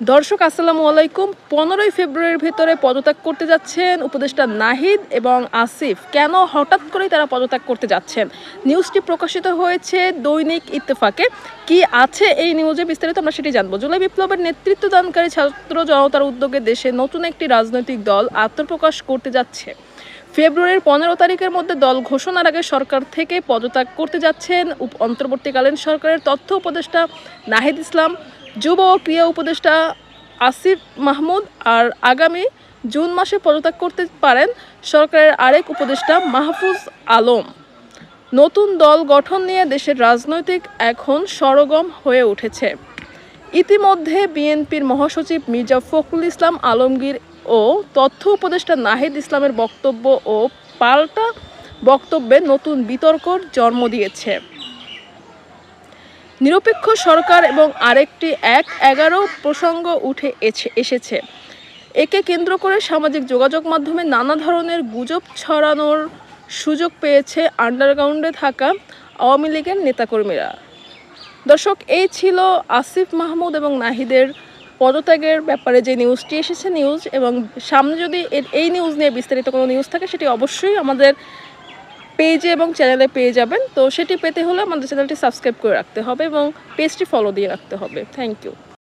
দর্শক, আসসালামু আলাইকুম। পনেরোই ফেব্রুয়ারির ভেতরে পদত্যাগ করতে যাচ্ছেন উপদেষ্টা নাহিদ এবং আসিফ। কেন হঠাৎ করেই তারা পদত্যাগ করতে যাচ্ছেন? নিউজটি প্রকাশিত হয়েছে দৈনিক ইত্তেফাকে। কি আছে এই নিউজে বিস্তারিত আমরা সেটি জানব। জুলাই বিপ্লবের নেতৃত্বদানকারী ছাত্র জনতার উদ্যোগে দেশে নতুন একটি রাজনৈতিক দল আত্মপ্রকাশ করতে যাচ্ছে। ফেব্রুয়ারির পনেরো তারিখের মধ্যে দল ঘোষণার আগে সরকার থেকে পদত্যাগ করতে যাচ্ছেন অন্তর্বর্তীকালীন সরকারের তথ্য উপদেষ্টা নাহিদ ইসলাম। যুব ও ক্রিয়া উপদেষ্টা আসিফ মাহমুদ আর আগামী জুন মাসে পদত্যাগ করতে পারেন সরকারের আরেক উপদেষ্টা মাহফুজ আলম। নতুন দল গঠন নিয়ে দেশের রাজনৈতিক এখন সরগম হয়ে উঠেছে। ইতিমধ্যে বিএনপির মহাসচিব মির্জা ফখরুল ইসলাম আলমগীর ও তথ্য উপদেষ্টা নাহিদ ইসলামের বক্তব্য ও পাল্টা বক্তব্যে নতুন বিতর্কর জন্ম দিয়েছে। নিরপেক্ষ সরকার এবং আরেকটি এক এগারো প্রসঙ্গ উঠে এসেছে। একে কেন্দ্র করে সামাজিক যোগাযোগ মাধ্যমে নানা ধরনের গুজব ছড়ানোর সুযোগ পেয়েছে আন্ডারগ্রাউন্ডে থাকা আওয়ামী লীগের নেতাকর্মীরা। দর্শক, এই ছিল আসিফ মাহমুদ এবং নাহিদের পদত্যাগের ব্যাপারে যে নিউজটি এসেছে নিউজ এবং সামনে যদি এই নিউজ নিয়ে বিস্তারিত কোনো নিউজ থাকে, সেটি অবশ্যই আমাদের পেজে এবং চ্যানেলে পেয়ে যাবেন। তো সেটি পেতে হলে আমাদের চ্যানেলটি সাবস্ক্রাইব করে রাখতে হবে এবং পেজটি ফলো দিয়ে রাখতে হবে। Thank you.